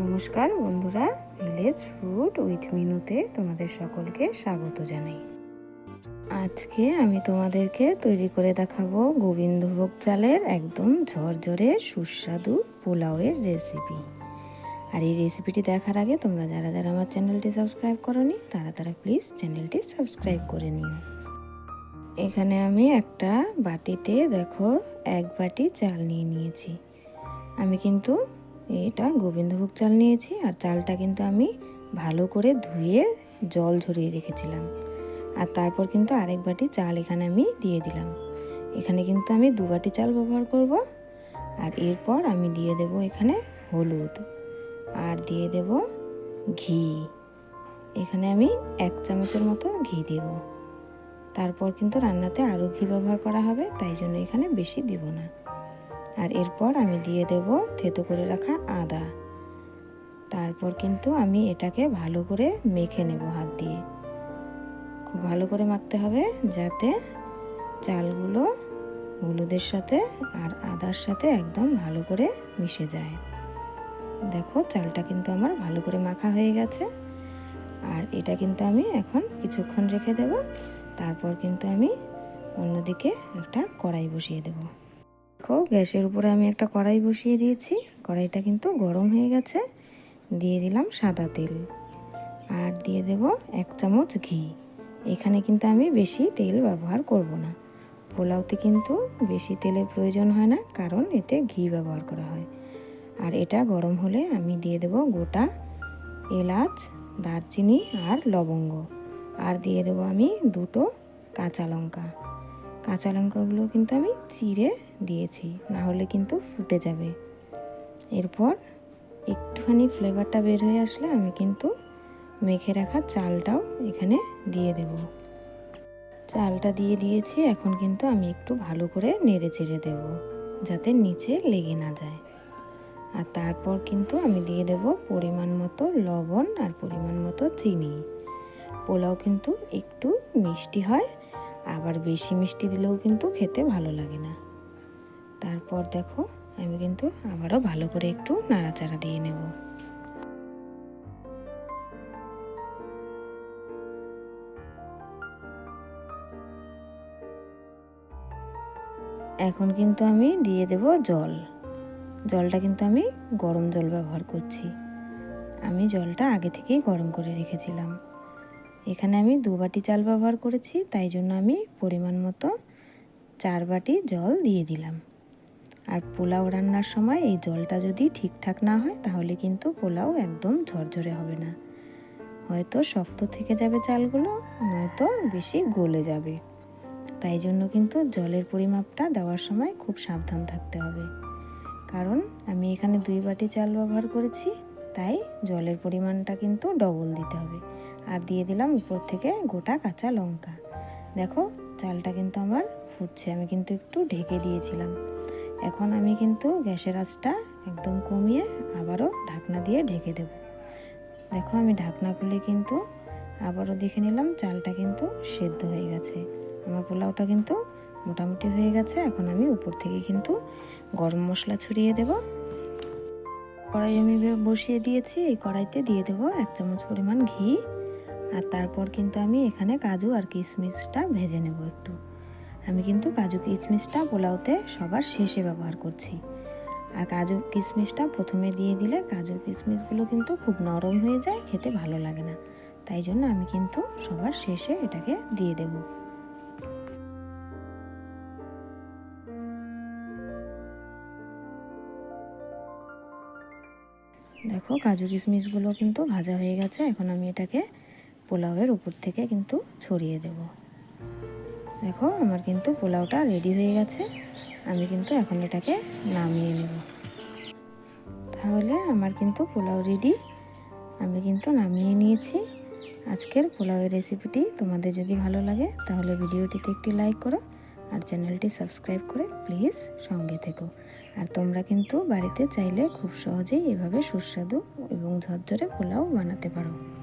নমস্কার বন্ধুরা village food with মিনুতে তোমাদের সকলকে স্বাগত জানাই। আজকে আমি তোমাদেরকে তৈরি করে দেখাবো গোবিন্দভোগ চালের একদম ঝরঝরে সুস্বাদু পোলাওয়ের রেসিপি আর এই রেসিপিটি দেখার আগে তোমরা যারা যারা আমার চ্যানেলটি সাবস্ক্রাইব করনি, তারা তারা প্লিজ চ্যানেলটি সাবস্ক্রাইব করে নিও। এখানে আমি একটা বাটিতে দেখো, এক বাটি চাল নিয়ে নিয়েছি। আমি কিন্তু এটা গোবিন্দভোগ চাল নিয়েছি আর চালটা কিন্তু আমি ভালো করে ধুয়ে জল ঝরিয়ে রেখেছিলাম। আর তারপর কিন্তু আরেক বাটি চাল এখানে আমি দিয়ে দিলাম। এখানে কিন্তু আমি দু বাটি চাল ব্যবহার করব আর এরপর আমি দিয়ে দেব এখানে হলুদ আর দিয়ে দেব ঘি। এখানে আমি এক চামচের মতো ঘি দেব। তারপর কিন্তু রান্নাতে আরও ঘি ব্যবহার করা হবে, তাই জন্য এখানে বেশি দেব না। আর এরপর আমি দিয়ে দেব থেতো করে রাখা আদা। তারপর কিন্তু আমি এটাকে ভালো করে মেখে নেব হাত দিয়ে। খুব ভালো করে মাখতে হবে যাতে চালগুলো হলুদের সাথে আর আদার সাথে একদম ভালো করে মিশে যায়। দেখো চালটা কিন্তু আমার ভালো করে মাখা হয়ে গেছে। আর এটা কিন্তু আমি এখন কিছুক্ষণ রেখে দেব। তারপর কিন্তু আমি অন্যদিকে একটা কড়াই বসিয়ে দেবো। দেখো, গ্যাসের উপরে আমি একটা কড়াই বসিয়ে দিয়েছি। কড়াইটা কিন্তু গরম হয়ে গেছে। দিয়ে দিলাম সাদা তেল। আর দিয়ে দেব এক চামচ ঘি। এখানে কিন্তু আমি বেশি তেল ব্যবহার করব না। পোলাওতে কিন্তু বেশি তেলের প্রয়োজন হয় না, কারণ এতে ঘি ব্যবহার করা হয়। আর এটা গরম হলে আমি দিয়ে দেব গোটা এলাচ, দারচিনি আর লবঙ্গ। আর দিয়ে দেব আমি দুটো কাঁচা লঙ্কা। কাঁচা লঙ্কাগুলো কিন্তু আমি চিড়ে দিয়েছি না হলে কিন্তু ফুটে যাবে। এরপর একটুখানি ফ্লেভারটা বের হয়ে আসলে আমি কিন্তু মেখে রাখা চালটাও এখানে দিয়ে দেব। চালটা দিয়ে দিয়েছি, এখন কিন্তু আমি একটু ভালো করে নেড়ে চেড়ে দেব, যাতে নিচে লেগে না যায়। আর তারপর কিন্তু আমি দিয়ে দেব পরিমাণ মতো লবণ আর পরিমাণ মতো চিনি। পোলাও কিন্তু একটু মিষ্টি হয়, আবার বেশি মিষ্টি দিলেও কিন্তু খেতে ভালো লাগে না। তারপর দেখো, আমি কিন্তু আবারও ভালো করে একটু নাড়াচাড়া দিয়ে নেব। এখন কিন্তু আমি দিয়ে দেব জল। জলটা কিন্তু আমি গরম জল ব্যবহার করছি। আমি জলটা আগে থেকেই গরম করে রেখেছিলাম। এখানে আমি দু বাটি চাল ব্যবহার করেছি, তাই জন্য আমি পরিমাণ মতো চার বাটি জল দিয়ে দিলাম। আর পোলাও রান্নার সময় এই জলটা যদি ঠিকঠাক না হয়, তাহলে কিন্তু পোলাও একদম ঝরঝরে হবে না। হয়তো শক্ত থেকে যাবে চালগুলো, নয়তো বেশি গলে যাবে। তাই জন্য কিন্তু জলের পরিমাপটা দেওয়ার সময় খুব সাবধান থাকতে হবে। কারণ আমি এখানে দুই বাটি চাল ব্যবহার করেছি, তাই জলের পরিমাণটা কিন্তু ডবল দিতে হবে। আর দিয়ে দিলাম উপর থেকে গোটা কাঁচা লঙ্কা। দেখো, চালটা কিন্তু আমার ফুটছে, আমি কিন্তু একটু ঢেকে দিয়েছিলাম। এখন আমি কিন্তু গ্যাসের আঁচটা একদম কমিয়ে আবারও ঢাকনা দিয়ে ঢেকে দেব। দেখো আমি ঢাকনা খুলে কিন্তু আবারও দেখে নিলাম চালটা কিন্তু সেদ্ধ হয়ে গেছে। আমার পোলাওটা কিন্তু মোটামুটি হয়ে গেছে। এখন আমি উপর থেকে কিন্তু গরম মশলা ছড়িয়ে দেব। কড়াই আমি বসিয়ে দিয়েছি। এই কড়াইতে দিয়ে দেবো এক চামচ পরিমাণ ঘি। আর তারপর কিন্তু আমি এখানে কাজু আর কিশমিশটা ভেজে নেব একটু। আমি কিন্তু কাজু কিশমিশটা পোলাওতে সবার শেষে ব্যবহার করছি। আর কাজু কিশমিশটা প্রথমে দিয়ে দিলে কাজু কিশমিশগুলো কিন্তু খুব নরম হয়ে যায়, খেতে ভালো লাগে না। তাই জন্য আমি কিন্তু সবার শেষে এটাকে দিয়ে দেব। দেখো কাজু কিশমিশগুলো কিন্তু ভাজা হয়ে গেছে, এখন আমি এটাকে পোলাওয়ের উপর থেকে কিন্তু ছড়িয়ে দেব। দেখো, আমার কিন্তু পোলাওটা রেডি হয়ে গেছে। আমি কিন্তু এখন এটাকে নামিয়ে নেব। তাহলে আমার কিন্তু পোলাও রেডি আমি কিন্তু নামিয়ে নিয়েছি। আজকের পোলাওয়ের রেসিপিটি তোমাদের যদি ভালো লাগে, তাহলে ভিডিওটিতে একটি লাইক করো আর চ্যানেলটি সাবস্ক্রাইব করে প্লিজ সঙ্গে থেকো। আর তোমরা কিন্তু বাড়িতে চাইলে খুব সহজেই এভাবে সুস্বাদু এবং ঝরঝরে পোলাও বানাতে পারো।